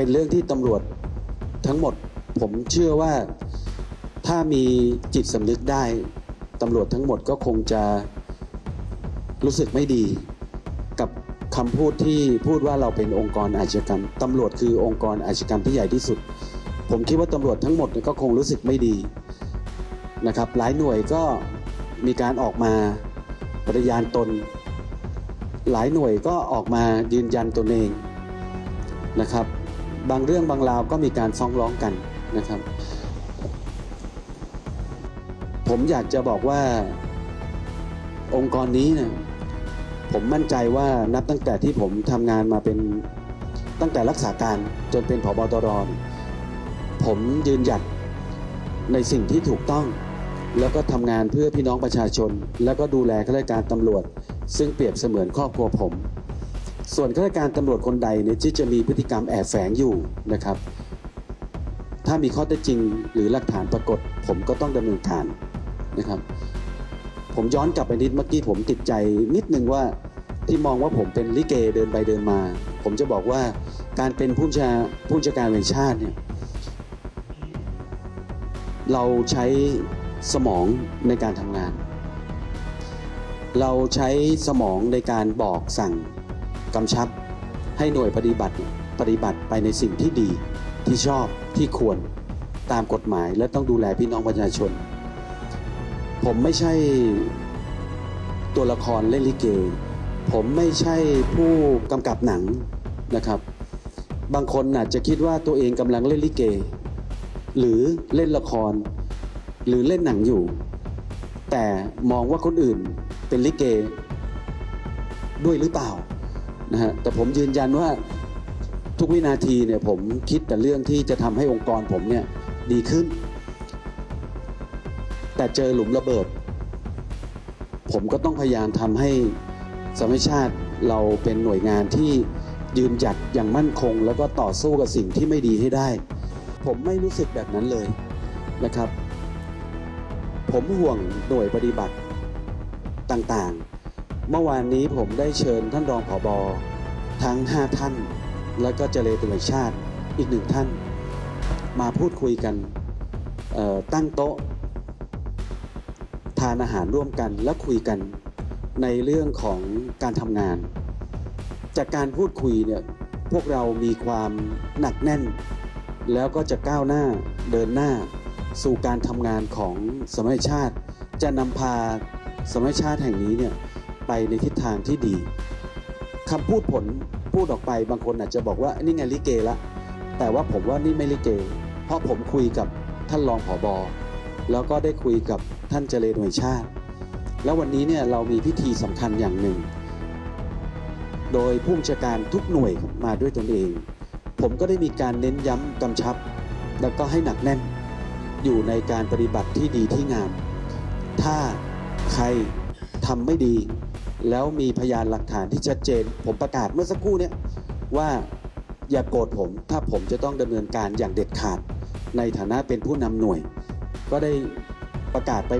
เป็นเรื่องที่ตำรวจทั้งหมดผมเชื่อว่าถ้ามีจิตสำนึกได้ตำรวจทั้งหมดก็คงจะรู้สึกไม่ดีกับคำพูดที่พูดว่าเราเป็นองค์กรอาชญากรรมตำรวจคือองค์กรอาชญากรรมที่ใหญ่ที่สุด ผมคิดว่าตำรวจทั้งหมดก็คงรู้สึกไม่ดีนะครับหลายหน่วยก็มีการออกมาปฏิญาณตน หลายหน่วยก็ออกมายืนยันตนเองนะครับ บางเรื่องบางราวก็มีการฟ้องร้องกันนะครับ ผมอยากจะบอกว่าองค์กรนี้เนี่ยผมมั่นใจว่านับตั้งแต่ที่ผมทำงานมาเป็นตั้งแต่รักษาการจนเป็นผบตรผมยืนหยัดในสิ่งที่ถูกต้อง แล้วก็ทำงานเพื่อพี่น้องประชาชน แล้วก็ดูแลข้าราชการตำรวจ ซึ่งเปรียบเสมือนครอบครัวผม ส่วนข้าราชการตำรวจคนใดเนี่ยที่จะมีพฤติกรรมแอบแฝงอยู่นะครับ ถ้ามีข้อเท็จจริงหรือหลักฐานปรากฏ ผมก็ต้องดำเนินการนะครับ ผมย้อนกลับไปนิดเมื่อกี้ผมติดใจนิดนึงว่าที่มองว่าผมเป็นลิเกเดินไปเดินมา ผมจะบอกว่าการเป็นผู้ชาผู้บัญชาการแห่งชาติเนี่ยเราใช้สมองในการทำงาน เราใช้สมองในการบอกสั่ง กำชับให้หน่วยปฏิบัติปฏิบัติไปในสิ่งที่ดีที่ชอบที่ควรตามกฎหมาย และต้องดูแลพี่น้องประชาชน ผมไม่ใช่ตัวละครเล่นลิเก ผมไม่ใช่ผู้กำกับหนังนะครับ บางคนอาจจะคิดว่าตัวเองกำลังเล่นลิเก หรือเล่นละคร หรือเล่นหนังอยู่ แต่มองว่าคนอื่นเป็นลิเก ด้วยหรือเปล่า นะฮะแต่ผมยืนยันว่าทุกวินาทีเนี่ยผมคิดแต่เรื่องที่จะทำให้องค์กรผมเนี่ยดีขึ้น แต่เจอหลุมระเบิด ผมก็ต้องพยายามทำให้สมชาติเราเป็นหน่วยงานที่ยืนหยัดอย่างมั่นคง แล้วก็ต่อสู้กับสิ่งที่ไม่ดีให้ได้ ผมไม่รู้สึกแบบนั้นเลยนะครับ ผมห่วงหน่วยปฏิบัติต่างๆ เมื่อวานนี้ผมได้เชิญท่านรองผอบอทั้ง 5 ท่าน แล้วก็เจเลตำรวจชาติอีกหนึ่งท่าน มาพูดคุยกันตั้งโต๊ะ ทานอาหารร่วมกันและคุยกันในเรื่องของการทำงาน จากการพูดคุยเนี่ยพวกเรามีความหนักแน่น แล้วก็จะก้าวหน้าเดินหน้า สู่การทำงานของสมัยชาติ จะนำพาสมัยชาติแห่งนี้เนี่ย ไปในทิศทางที่ดีคำพูดผลพูดออกไปบางคนอาจจะบอกว่านี่ไงลิเกละ แต่ว่าผมว่านี่ไม่ลิเก เพราะผมคุยกับท่านรองผอบอแล้วก็ได้คุยกับท่านเจเลหน่วยชาติ แล้ววันนี้เนี่ยเรามีพิธีสำคัญอย่างหนึ่ง โดยผู้บัญชาการทุกหน่วยมาด้วยตนเอง ผมก็ได้มีการเน้นย้ำกำชับ แล้วก็ให้หนักแน่น อยู่ในการปฏิบัติที่ดีที่งาม ถ้าใครทำไม่ดี แล้วมีพยานหลักฐานที่ชัดเจน ผมประกาศเมื่อสักครู่เนี่ยว่าอย่ากโกรธผมถ้าผมจะต้องดำเนินการอย่างเด็ดขาด ในฐานะเป็นผู้นำหน่วย ก็ได้ประกาศไป